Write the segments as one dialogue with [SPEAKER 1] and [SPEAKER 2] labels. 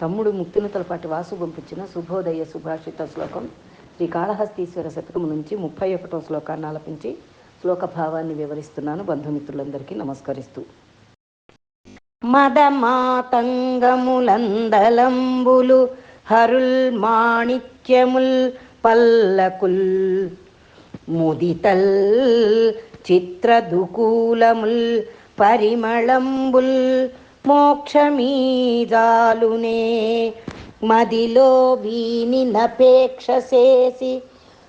[SPEAKER 1] తమ్ముడు ముక్తినుతలపాటి వాసు పంపించిన శుభోదయ సుభాషిత శ్లోకం శ్రీ కాళహస్తీశ్వర నుంచి ముప్పై ఒకటో శ్లోకాన్ని ఆలపించి శ్లోక భావాన్ని వివరిస్తున్నాను. బంధుమిత్రులందరికీ నమస్కరిస్తూ. మదమాతంగములందలంబులు హరుల్ మాణిక్యముల్ పల్లకుల్ ముదితల్ చిత్రదుకూలముల్ పరిమళంబుల్ మోక్షమీదాలునే మదిలో వీని నపేక్ష చేసి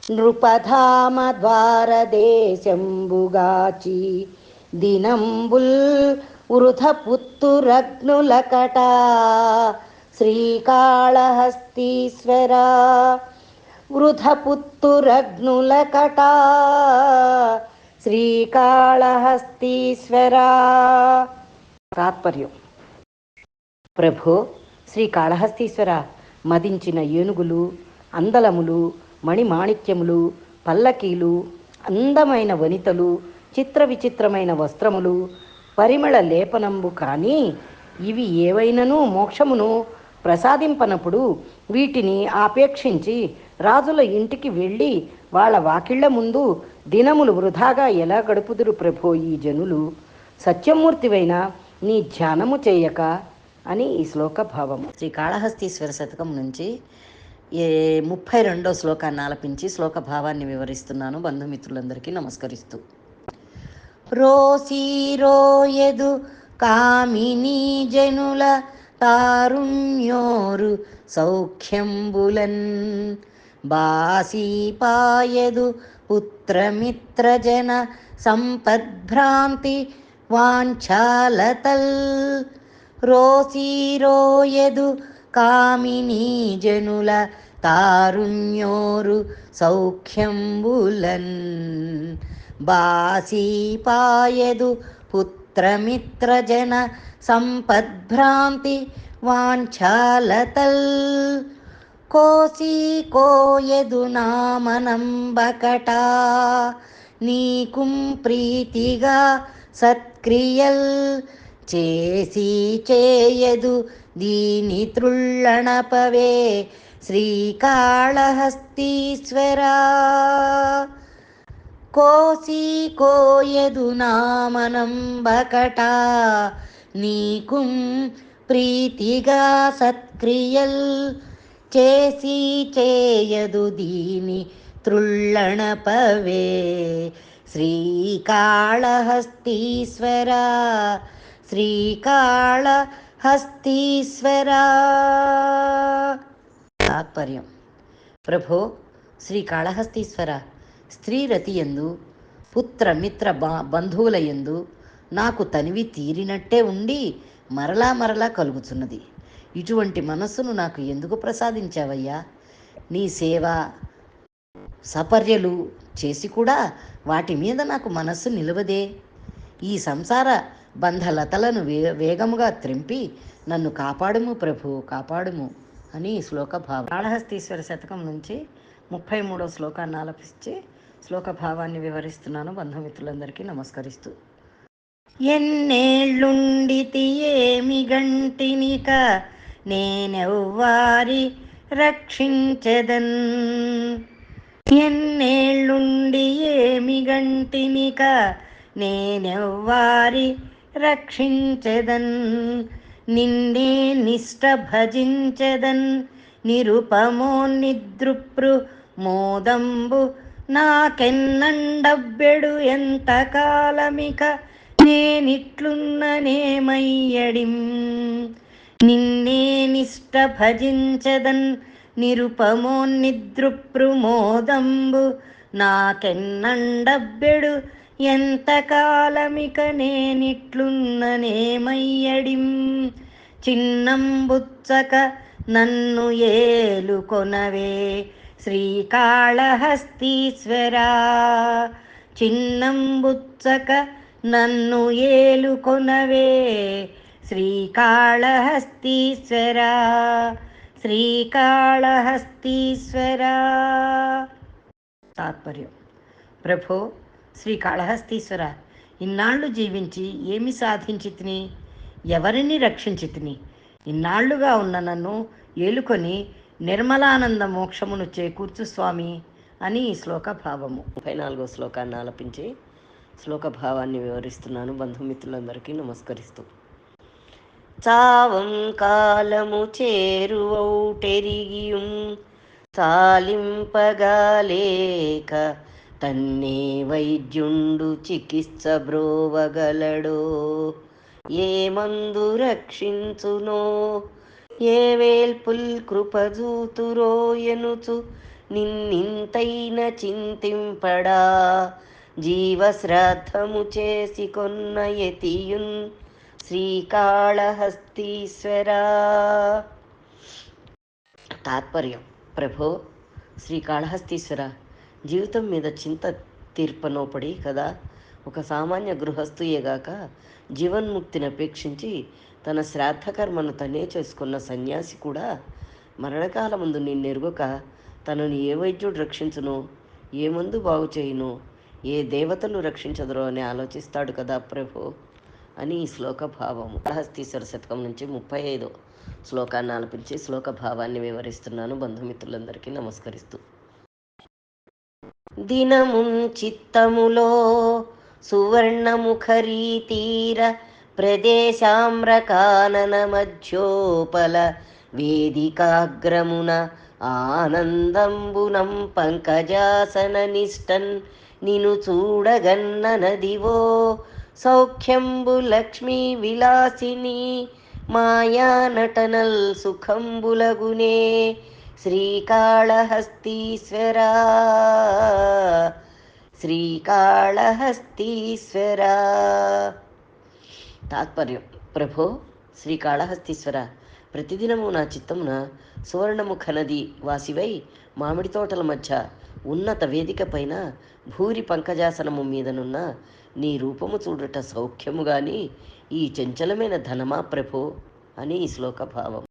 [SPEAKER 1] నృపధామ ద్వారదేశంబుగాచి దినంబుల్ వృధపుత్తురగ్నులకట శ్రీకాళహస్తీశ్వరా వృధ శ్రీకాళహస్తీశ్వరా. తాత్పర్యం. ప్రభో శ్రీకాళహస్తీశ్వర మదించిన ఏనుగులు అందలములు మణిమాణిక్యములు పల్లకీలు అందమైన వనితలు చిత్ర విచిత్రమైన వస్త్రములు పరిమళ లేపనంబు కానీ ఇవి ఏవైనను మోక్షమును ప్రసాదింపనప్పుడు వీటిని ఆపేక్షించి రాజుల ఇంటికి వెళ్ళి వాళ్ళ వాకిళ్ళ ముందు దినములు వృధాగా ఎలా గడుపుదురు ప్రభో ఈ జనులు? సత్యమూర్తివైన నీ ధ్యానము చేయక అని ఈ శ్లోక భావము. శ్రీ కాళహస్తీశ్వర శతకం నుంచి ఏ ముప్పై రెండో శ్లోకాన్ని ఆలపించి శ్లోక భావాన్ని వివరిస్తున్నాను. బంధుమిత్రులందరికీ నమస్కరిస్తూ. రోసీరోయదు కామినీ జనుల తారుణ్యోరు సౌఖ్యంబులన్ బాసీపాయదు పుత్రమిత్రజన సంపద్భ్రాంతి వాంఛాలతల్ రోసిరోయదు కామినీ జనుల తారుణ్యోరు సౌఖ్యంబులన్. బాసీపాయదు పుత్రమిత్రజన సంపద్భ్రాంతి వాంఛాలతల్. కోసి కోయదు నీకుం ప్రీతిగా సత్క్రియల్. చేసి చేయదు దీని త్రుళ్ళణపవే శ్రీకాళహస్తీశ్వరా. కోసి కోయదు నామనంబకట నీకుం ప్రీతిగా సత్క్రియల్. చేసి చేయదు దీని త్రుళ్ళణపవే శ్రీకాళహస్తీశ్వరా. శ్రీకాళహస్తీశ్వరా. తాత్పర్యం. ప్రభో శ్రీకాళహస్తీశ్వర స్త్రీరతి ఎందు పుత్ర మిత్ర బా బంధువుల ఎందు నాకు తనివి తీరినట్టే ఉండి మరలా మరలా కలుగుతున్నది ఇటువంటి మనస్సును నాకు ఎందుకు ప్రసాదించావయ్యా? నీ సేవ సపర్యలు చేసి కూడా వాటి మీద నాకు మనస్సు నిలవదే. ఈ సంసార బంధలతలను వే వేగముగా త్రింపి నన్ను కాపాడుము ప్రభు కాపాడుము అని ఈ శ్లోక భావం. కాళహస్తీశ్వర శతకం నుంచి ముప్పై మూడో శ్లోకాన్ని ఆలపించి శ్లోక భావాన్ని వివరిస్తున్నాను. బంధుమిత్రులందరికీ నమస్కరిస్తూ. ఎన్నేళ్ళుండితి ఏమి గంటినిక నేనెవ్వారి రక్షించెదన్. ఎన్నేళ్ళుండి ఏమి గంటినిక నేనెవ్వారి రక్షించెదన్ నిన్నే నిష్ట భజించెదన్ నిరుపమో నిద్రుప్రు మోదంబు నాకెన్నండబ్బెడు ఎంత కాలమిక నేనిట్లున్ననేమయ్యడిం నిన్నే నిష్ట భజించదన్ నిరుపమో నిద్రుప్రుమోదంబు నాకెన్నండబ్బెడు ఎంతకాలమిక నేనిట్లున్ననేమయ్యడిం? చిన్నంబుచ్చక నన్ను ఏలుకొనవే శ్రీకాళహస్తీశ్వరా. చిన్నంబుచ్చక నన్ను ఏలుకొనవే శ్రీకాళహస్తీశ్వరా. శ్రీకాళహస్తీశ్వరా. తాత్పర్యం. ప్రభో శ్రీకాళహస్తీశ్వర ఇన్నాళ్ళు జీవించి ఏమి సాధించి తిని ఎవరిని రక్షించి తిని ఇన్నాళ్ళుగా ఉన్న నన్ను ఏలుకొని నిర్మలానంద మోక్షమును చేకూర్చు స్వామి అని ఈ శ్లోక భావము
[SPEAKER 2] ముప్పై నాలుగో శ్లోకాన్ని ఆలపించి శ్లోక భావాన్ని వివరిస్తున్నాను. బంధుమిత్రులందరికీ నమస్కరిస్తూ. చావం కాలము చేరువౌటెరిగియుం సాలింపగాలేక తన్నే వైద్యుండు చికిత్స బ్రోవగలడో? ఏ మందు రక్షించునో? ఏ వేల్పుల్ కృపజూతురో ఎనుచు? నిన్నింతైన చింతింపడా? జీవశ్రాద్ధము చేసి కొన్న యతియున్ శ్రీకాళహస్తీశ్వరా. తాత్పర్యం. ప్రభో శ్రీకాళహస్తీశ్వర. జీవితం మీద చింత తీర్పనోపడి కదా ఒక సామాన్య గృహస్థుయేగాక జీవన్ముక్తిని అపేక్షించి తన శ్రాద్ధకర్మను తనే చేసుకున్న సన్యాసి కూడా మరణకాల ముందు నిన్నెరుగక తనను ఏ వైద్యుడు రక్షించును ఏ మందు బాగు చేయును ఏ దేవతలు రక్షించదురో అని ఆలోచిస్తాడు కదా ప్రభు అని ఈ శ్లోక భావము కాళహస్తీశ్వర శతకం నుంచి ముప్పై ఐదో శ్లోకాన్ని ఆలపించి శ్లోక భావాన్ని వివరిస్తున్నాను. బంధుమిత్రులందరికీ నమస్కరిస్తూ దినము చిత్తములో సువర్ణముఖరీతీర ప్రదేశామ్రకానన మధ్యోపల వేదికాగ్రమున ఆనందంబునం పంకజాసన నిష్టన్ నిను చూడగన్న నదివో సౌఖ్యంబు లక్ష్మీ విలాసిని మాయా నటనల్ సుఖంబులగునే శ్రీకాళహస్తీశ్వరా. శ్రీకాళహస్తీశ్వరా. తాత్పర్యం. ప్రభో శ్రీకాళహస్తీశ్వర. ప్రతిదినము నా చిత్తమున సువర్ణముఖ నది వాసివై మామిడి తోటల మధ్య ఉన్నత వేదిక పైన భూరి పంకజాసనము మీదనున్న నీ రూపము చూడట సౌఖ్యము గాని ఈ చంచలమైన ధనమా ప్రభో? అని ఈ శ్లోక భావం